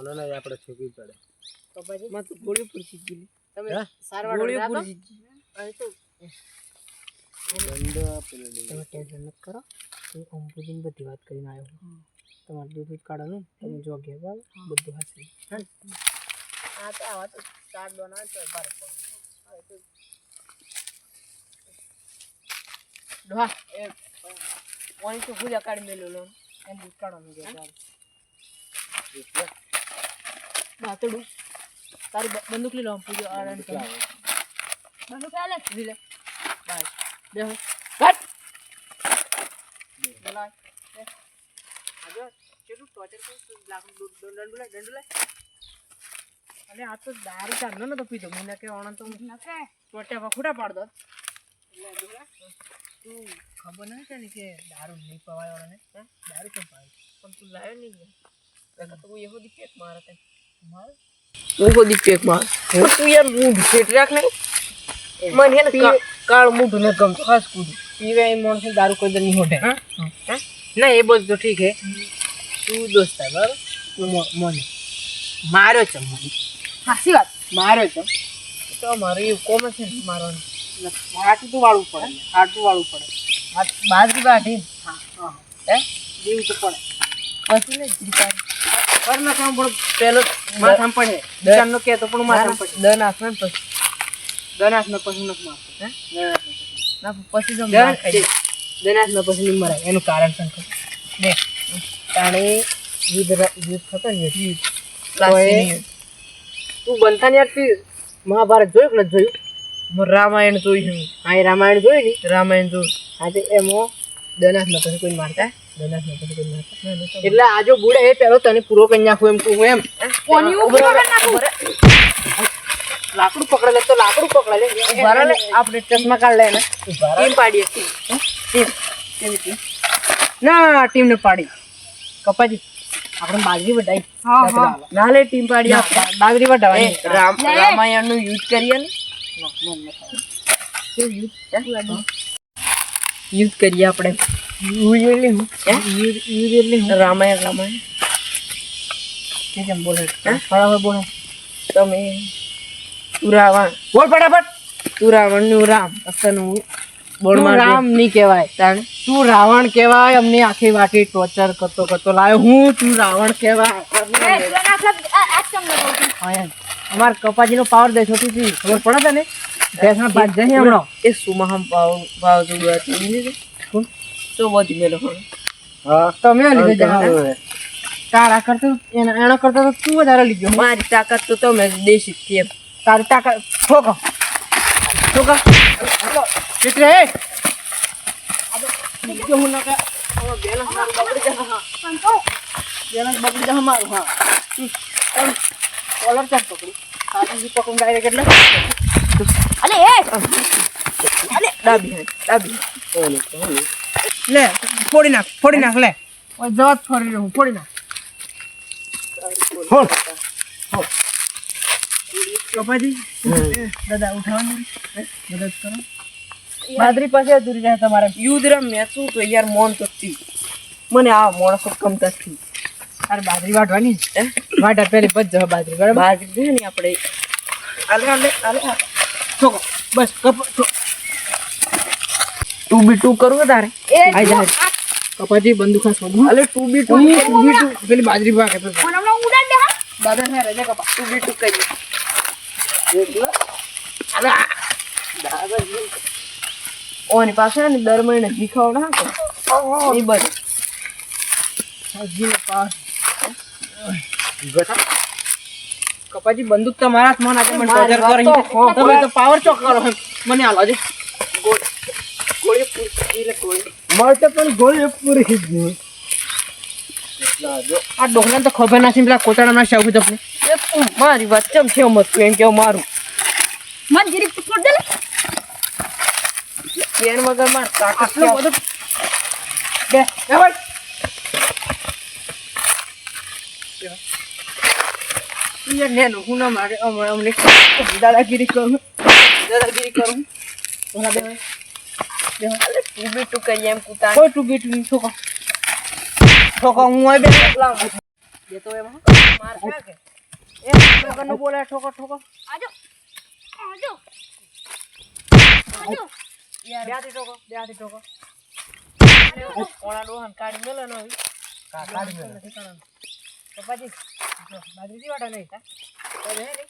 અને નહીં આપણે છૂટવી પડે. તો પછી? માં તો ગોળી પૂરી ગઈ તમે સારવાર ગોળી રાતો? પૂરી ગઈ અહીં તો ગંદા પેલું તમે ટેન્શન નથી કરો. હું અંબુજીને બધી વાત કરીને આવ્યો તમારે દૂધ દૂધ કાઢવાનું તમે જો ઘેર બધું હશે હા. તો આવા તો ચાર દોના તો બરાબર ડોહા એ પાણી તો ભૂજા કાઢી મેલ્યો લો. એમ દૂધ કાઢવાનું બાતડું તારી બંદૂક લઈ લો પૂજો આરામ કરો બંદૂક લે લઈ લે. બાય. બે કટ બોલાય. આગળ. કેટલું ટોર્ચર કરું દંડ લાય દંડ લાય. અરે આ તો દારૂ ચાંદનો નતો પીધો. મને કે ઓણ તો ટોટ્યા વખુડા પાડ દો તું ખબર ના છે ને કે દારૂ નહીં પવાય ઓળને? દારૂ કેમ પાવે પણ તું લાવ્યો નહીં તો હું એવો દી પેક મારે તે મારે હું માં તું યાર મૂઢ છેટ રાખ ને. મને હે ને કાળ મૂઢ ન ગમતો ખાસ કુદ. પીવે એ માણસ દારૂ કોઈ દર નહીં હોટે હા ના એ બધું તો ઠીક હે. તું દોસ્ત બરાબર? તું મને. માર્યો છે મને. સાચી વાત. માર્યો છે. તો મારે એવું કોમ છે ને મારવાનું. હાટું વાળું વાળવું પડે. હાટું વાળવું પડે. બાજરી બાટી હા હા. હે? દેવું તો પડે. પછી ને ના કામ પણ પેલો માથામાં પડે. દુકાનનો કે તો પણ માથામાં પડે. દન આપે ને પછી ને પછી નથી મારતો. હે? ના પછી દનાસ પછી મરાય. એનું કારણ ખબર? તાણે યુદ્ધ યુદ્ધ થતો ને યુદ્ધ. તું બનતા યાર તું મહાભારત જોયું કે નથી જોયું? હું રામાયણ જોયું હા એ રામાયણ જોયું ને? રામાયણ જોયું હા તો એમાં દનાથ ન પછી કોઈ મારતા? એટલે આ જો બુડે એ પેલો તને પૂરો કરી નાખું એમ કહું એમ. લાકડું પકડે લે તો લાકડું પકડે લે. ઊભા લે આપણે ચશ્મા કાઢ લે ને ટીમ પાડીએ ટીમ ટીમ ટીમ. ના ટીમ ને પાડી. કપાજી આપણે બાજરી વટાઈ ના લે ટીમ પાડી. બાજરી વટાવાની રામ રામાયણનું યુદ્ધ કરીએ ને. યુદ્ધ કરીએ આપણે. રામાયણ રામાયણ. કેમ બોલે? બરાબર બોલે. તમે તું રાવણ બોલ ફટાફટ. તું રાવણનું રામ અસનું બોલ રામ નહીં કહેવાય. તાણ? તું રાવણ કહેવાય અમને આખી વાટી ટોર્ચર કરતો કરતો લાવ્યો હું તું રાવણ કહેવાય. અમાર કપાજીનો પાવર દેશો તું ખબર પડે તને? ભેંસના ભાગ જઈ હમણાં. એ સુમાહમ પાવ પાવ જોડવા હતી કોણ? તો વધી મેલો હા. તમે લીધે જણા તારા કરતો એના એના કરતા તો તું વધારે લીધો. મારી તાકાત તો તમે દેશી કેમ. તારી તાકાત ઠોકો. ઠોકો. એટલે એ જો હું હવે બેલેન્સ મારું બગડી જશે હા. બેલેન્સ બગડી જશે મારું હા. કોલર ચાર પકડી. પકડું ડાયરેક્ટ એટલે. અલે એ! અલે ડાબી ડાબી. લે ફોડી નાખ ફોડી નાખ લે. ઓય જવા જ ફોડી રહ્યો હું ફોડી. નાખ કપાજી દાદા ઉઠાવવાનું? મદદ કરો. બાદરી પાસે દૂરી જાય તમારે. યુદ્ધ રમ્યા શું તો યાર મોન તો થી મને આ માણસો ગમતા થી તારે બાદરી વાટવાની વાટા પેલી બચ જવા બાજરી બરાબર? બાદરી છે ને આપણે આલે આલે. બસ કપ બી ટુ કરવું તારે. કપાજી બંદૂક ખાસ અલે ટુ બી ટુ ટુ બી ટુ પેલી બાજરી પાકે તો દાદા ને રજા કપા. ટુ બી ટુ કરી ઓની પાસે ને દર મહિને ના કરો એ બધું. કપાજી બંદૂક તમારા જ મન આજે મને ટોર્ચર કરી તમે તો પાવર ચોક કરો. મને હાલો એટલે ગોળી. મળતે પણ ગોળી પૂરી જ નહીં આ ડોકલા તો ખબર નથી પેલા કોટાડા ના શાવ તમને મારી વાત ચમ છે મત એમ કે મારું? પેન વગર માર તાકાત આટલો બે બે ભાઈ. યાર નેનો હું ના મારે અમને દાદાગીરી કરું. દાદાગીરી કરું. બે અલે બી કરીએ એમ કુતા કોઈ બીટ નહીં ઠોકો છોકો હું આ બે લાવ બે તો એમ માર કે એ બોલે ઠોકર ઠોકર આજો આજો ઠોકર બેહાથી ઠોકર ઓલા ડોહાને કાઢી મેલો ને કાઢી મેલો. તો પછી બાજરી નહીં તા તો હે ને.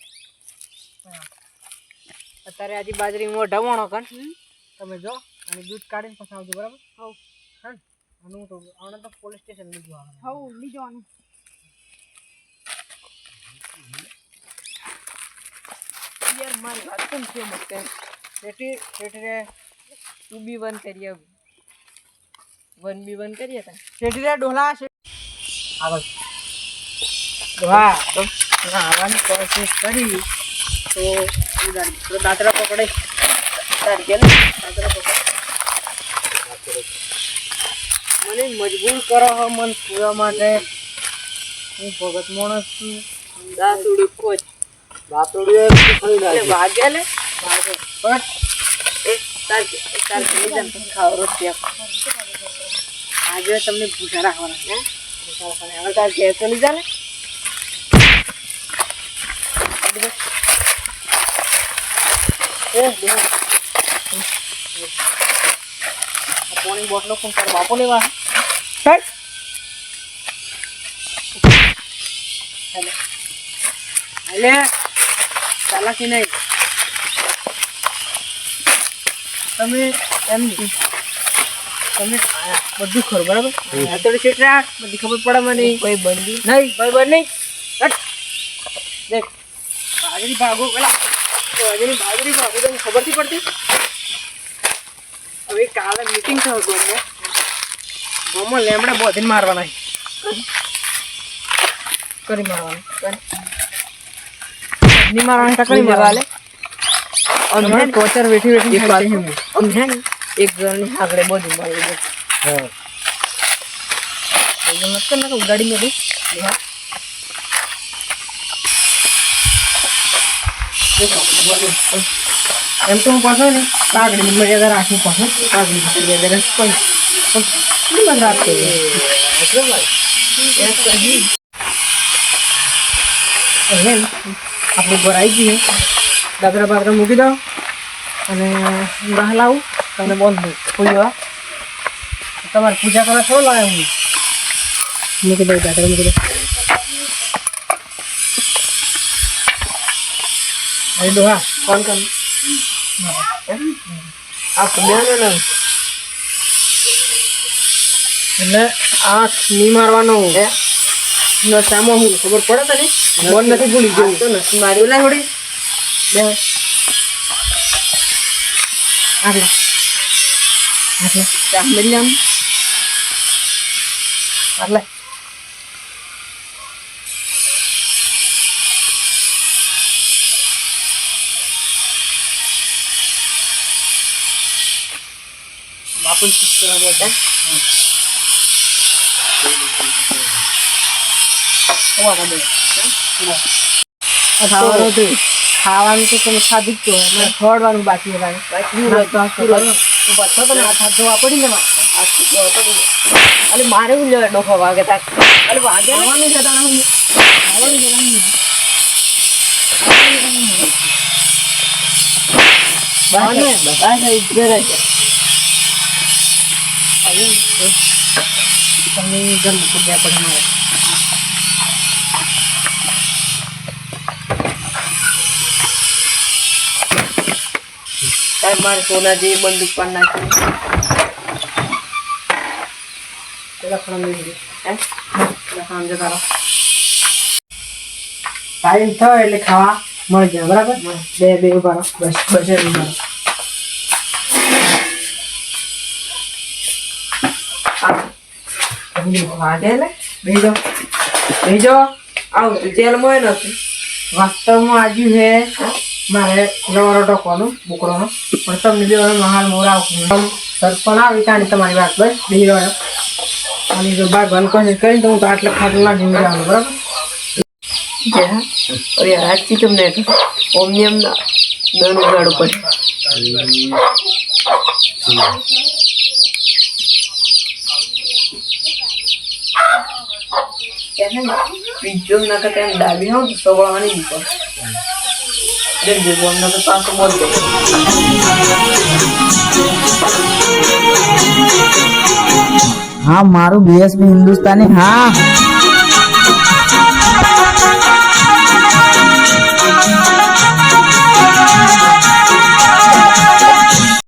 અત્યારે આજે બાજરીમાં ઢવણો કર તમે જો અને દૂધ કાઢીને પછી આવજો બરાબર હવ હા ને? અને હું તો આને તો પોલીસ સ્ટેશન લીધું આવે હવ લઈ જવાનું યાર મારી વાત કેમ છે મત શેઠી શેઠી રે ટુ બી વન કરીએ વન બી વન કરીએ તા શેઠી રે ડોલા છે આગળ ડોહા તો આવવાની કોશિશ કરી તો ઉડાડી તો દાતરા પકડે મને મજબૂર કરો હો મન પૂરા માટે. હું ભગત માણસ છું. દાતુડી કોચ દાંતરડીઓ એક તો ખાઈ એટલે નાખી. વાગે લે ભાગે બસ એ તાર તાર લઈ જા ખાવ રોટિયા. આજે તમને ભૂસા રાખવાના હે? ભૂસા રાખવાના હવે તાર ગેસ લીધા ને. એ ડોહા. પાણી બોટલો પણ તારો બાપો લેવા. હાલે. હાલે. ચાલાકી નહીં? તમે એમ નહીં. તમે બધું ખરું બરાબર? તો સીટ રાખ. બધી ખબર પડે મને. કોઈ બંદી નહીં. બરાબર નહીં. હટ. દેખ. બાજરી ભાગો. પેલા. તો બાજરી બાજરી ભાગો. તમને ખબર નથી પડતી? હવે કાલે મીટિંગ થયો ગોમો ગોમો લેમડે બોધીને મારવાના કરી મારવાના. ની મારવાના તો કરી મારવાના. અમને ટોચર વેઠી વેઠી છે. અમને ને એક જણની આગળ બોધી મારી દે હા. એવું નથી કરતા કે ઉડાડી મેં એમ તો હું પાછો ને કાગડીની મર્યાદા રાખવી પાછો કાગડીની મર્યાદા રાખવી પણ કેટલી વાત રાખતો હવે આપણે આવી જઈએ દાદરા બાદરા મૂકી દો. અને રાહ લાવું. તમને બંધ દેવા તમારે પૂજા કરવા થોડો લાવે હું. મૂકી દઉં, દાદરા મૂકી દઉં. અરે ડોહા કોણ કોણ એટલે આંખ નહીં મારવાનું. સામો હું ખબર પડે તને? મન નથી ભૂલી ગયું. તો નથી મારી બોલા થોડી બે. આગળ. આગળ. ચામડી બાપુ શિક્ષણ બોલતા ખાવાનું તો તમે ખાધું જ તો હોય ખવડવાનું બાકી અરે મારે હું લેવા ડોફા વાગે તાર અરે વાગે ખાવાનું છે તાણે હું હું. બસ બસ આવી તમને ઘર મૂકી દે પડે મારે તાર મારે સોના જેવી બંદૂક પણ નાખી પેલા ખડમ જતા ટાઈમ થયો એટલે ખાવા મળી જાય, બરાબર? બે બે ઊભા બસ બસ ઊભા રહો વાગે લે. બેસી જાઓ. બેસી જાઓ. આવું તું જેલમાં નથી. વાસ્તવમાં આજુ છે મારે રવારો ટોકવાનું બોકરોનો. પણ તમને બે વાર હાલ મોરા સરપણ આવી તાણી તમારી વાત બસ. બે રહ્યો અને જો ભાગવાનું કરીને તો હું તો આટલે ખાટલું જીવી જવાનું બરાબર? જે હા. અરે આજથી તમને ઓમની એમ દન ઉગાડવું પડે છે ને ના કરતા એમ ડાબી તો સવળવાની જ ઉપર દેખજો જો અમને તો પાછો મોજ હા, મારું બીએસપી હિન્દુસ્તાની, હા.